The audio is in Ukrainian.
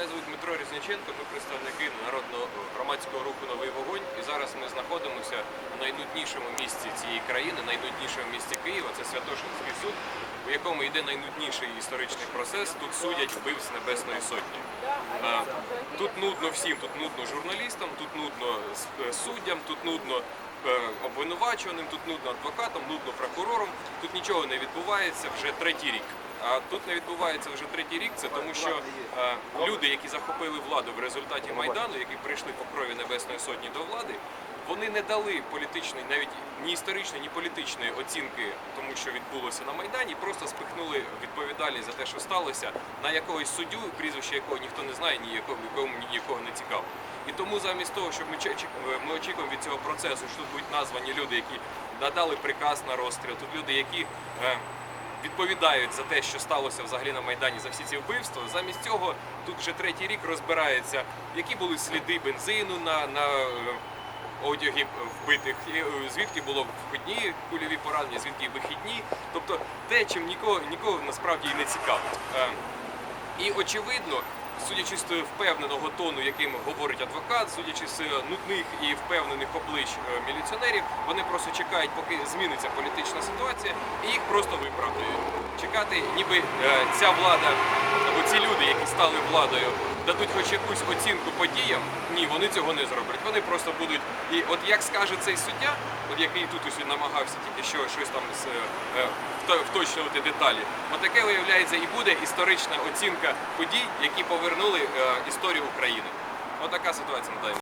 Мене звуть Дмитро Різниченко, ми представники народного громадського руху Новий вогонь. І зараз ми знаходимося у найнуднішому місці цієї країни, найнуднішому місті Києва. Це Святошинський суд, у якому йде найнудніший історичний процес. Тут судять вбивць Небесної Сотні. Тут нудно всім, тут нудно журналістам, тут нудно е, суддям, тут нудно е, обвинувачуваним, тут нудно адвокатам, нудно прокурорам. Тут нічого не відбувається вже третій рік. А тут не відбувається вже третій рік. Це тому, що е, люди, які захопили владу в результаті майдану, які прийшли по крові Небесної Сотні до влади, вони не дали політичної, навіть ні історичної, ні політичної оцінки тому, що відбулося на майдані, просто спихнули відповідальність за те, що сталося, на якогось суддю, прізвище якого ніхто не знає, ні якого якому нікого не цікаво. І тому замість того, щоб ми чек- ми очікуємо від цього процесу, що тут будуть названі люди, які надали приказ на розстріл, тут люди, які е, відповідають за те, що сталося взагалі на майдані за всі ці вбивства. Замість цього тут вже третій рік розбирається, які були сліди бензину на, на е, одяги вбитих, е, звідки було входні кульові поранення, звідки вихідні. Тобто те, чим нікого, нікого насправді і не цікавить. Е, І очевидно, судячи з впевненого тону, яким говорить адвокат, судячи з нудних і впевнених облич міліціонерів, вони просто чекають, поки зміниться політична ситуація, і їх просто виправдають. Чекати, ніби е, ця влада або ці люди, які стали владою, дадуть хоч якусь оцінку подіям. Ні, вони цього не зроблять. Вони просто будуть. І от як скаже цей суддя, от який тут ось намагався тільки що щось там з, е, вточнювати деталі, от таке виявляється і буде історична оцінка подій, які повернули е, історію України. Отака ситуація на.